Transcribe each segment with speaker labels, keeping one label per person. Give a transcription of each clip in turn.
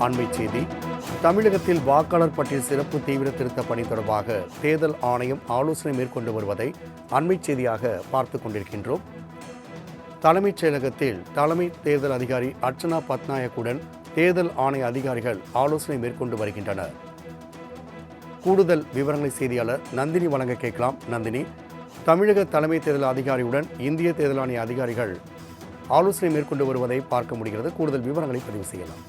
Speaker 1: அண்மை செய்தி. தமிழகத்தில் வாக்காளர் பட்டியல் சிறப்பு தீவிர திருத்த பணி தொடர்பாக தேர்தல் ஆணையம் ஆலோசனை மேற்கொண்டு வருவதை அண்மை செய்தியாக பார்த்து கொண்டிருக்கின்றோம். தலைமைச் செயலகத்தில் தலைமை தேர்தல் அதிகாரி அர்ச்சனா பட்நாயக்குடன் தேர்தல் ஆணைய அதிகாரிகள் ஆலோசனை மேற்கொண்டு வருகின்றனர். கூடுதல் விவரங்களை செய்தியாளர் நந்தினி வழங்க கேட்கலாம். நந்தினி தமிழக தலைமை தேர்தல் அதிகாரியுடன் இந்திய தேர்தல் ஆணைய அதிகாரிகள் ஆலோசனை மேற்கொண்டு வருவதை பார்க்க முடிகிறது. கூடுதல் விவரங்களை பதிவு செய்யலாம்.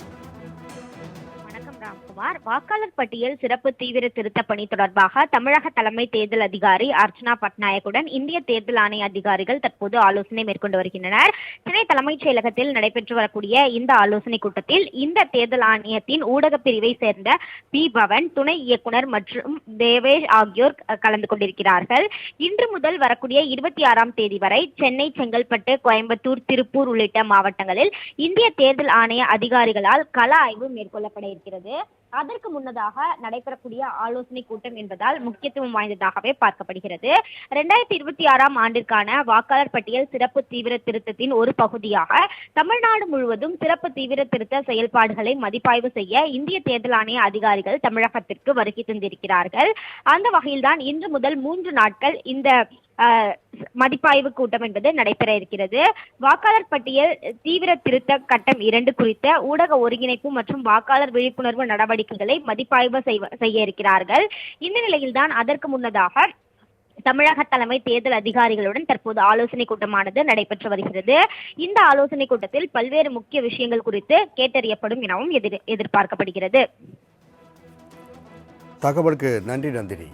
Speaker 2: ராம்குமார் வாக்காளர் பட்டியல் சிறப்பு தீவிர திருத்த பணி தொடர்பாக தமிழக தலைமை தேர்தல் அதிகாரி அர்ச்சனா பட்நாயக்குடன் இந்திய தேர்தல் ஆணைய அதிகாரிகள் தற்போது ஆலோசனை மேற்கொண்டு வருகின்றனர். சென்னை தலைமைச் செயலகத்தில் நடைபெற்று வரக்கூடிய இந்த ஆலோசனை கூட்டத்தில் இந்த தேர்தல் ஆணையத்தின் ஊடக பிரிவை சேர்ந்த பி. பவன் துணை இயக்குனர் மற்றும் தேவேஷ் ஆகியோர் கலந்து கொண்டிருக்கிறார்கள். இன்று முதல் வரக்கூடிய இருபத்தி ஆறாம் தேதி வரை சென்னை செங்கல்பட்டு கோயம்புத்தூர் திருப்பூர் உள்ளிட்ட மாவட்டங்களில் இந்திய தேர்தல் ஆணைய அதிகாரிகளால் கள ஆய்வு மேற்கொள்ளப்பட இருக்கிறது. அதற்கு முன்னதாக நடைபெறக்கூடிய ஆலோசனை கூட்டம் என்பதால் முக்கியத்துவம் வாய்ந்ததாகவே பார்க்கப்படுகிறது. இரண்டாயிரத்தி இருபத்தி ஆறாம் ஆண்டிற்கான வாக்காளர் பட்டியல் சிறப்பு தீவிர திருத்தத்தின் ஒரு பகுதியாக தமிழ்நாடு முழுவதும் சிறப்பு தீவிர திருத்த செயல்பாடுகளை மதிப்பாய்வு செய்ய இந்திய தேர்தல் ஆணைய அதிகாரிகள் தமிழகத்திற்கு வருகை தந்திருக்கிறார்கள். அந்த வகையில்தான் இன்று முதல் மூன்று நாட்கள் இந்த மதிப்பாய்வு கூட்டம் என்பது நடைபெற இருக்கிறது. வாக்காளர் பட்டியல் தீவிர திருத்த கட்டம் இரண்டு குறித்த ஊடக ஒருங்கிணைப்பு மற்றும் வாக்காளர் விழிப்புணர்வு நடவடிக்கைகளை மதிப்பாய்வு செய்வ- செய்ய இருக்கிறார்கள். இந்த நிலையில்தான் அதற்கு முன்னதாக தமிழக தலைமை தேர்தல் அதிகாரிகளுடன் தற்போது ஆலோசனை கூட்டமானது நடைபெற்று வருகிறது. இந்த ஆலோசனை கூட்டத்தில் பல்வேறு முக்கிய விஷயங்கள் குறித்து கேட்டறியப்படும் எனவும் எதிர் எதிர்பார்க்கப்படுகிறது.
Speaker 1: தகவலுக்கு நன்றி நந்தினி.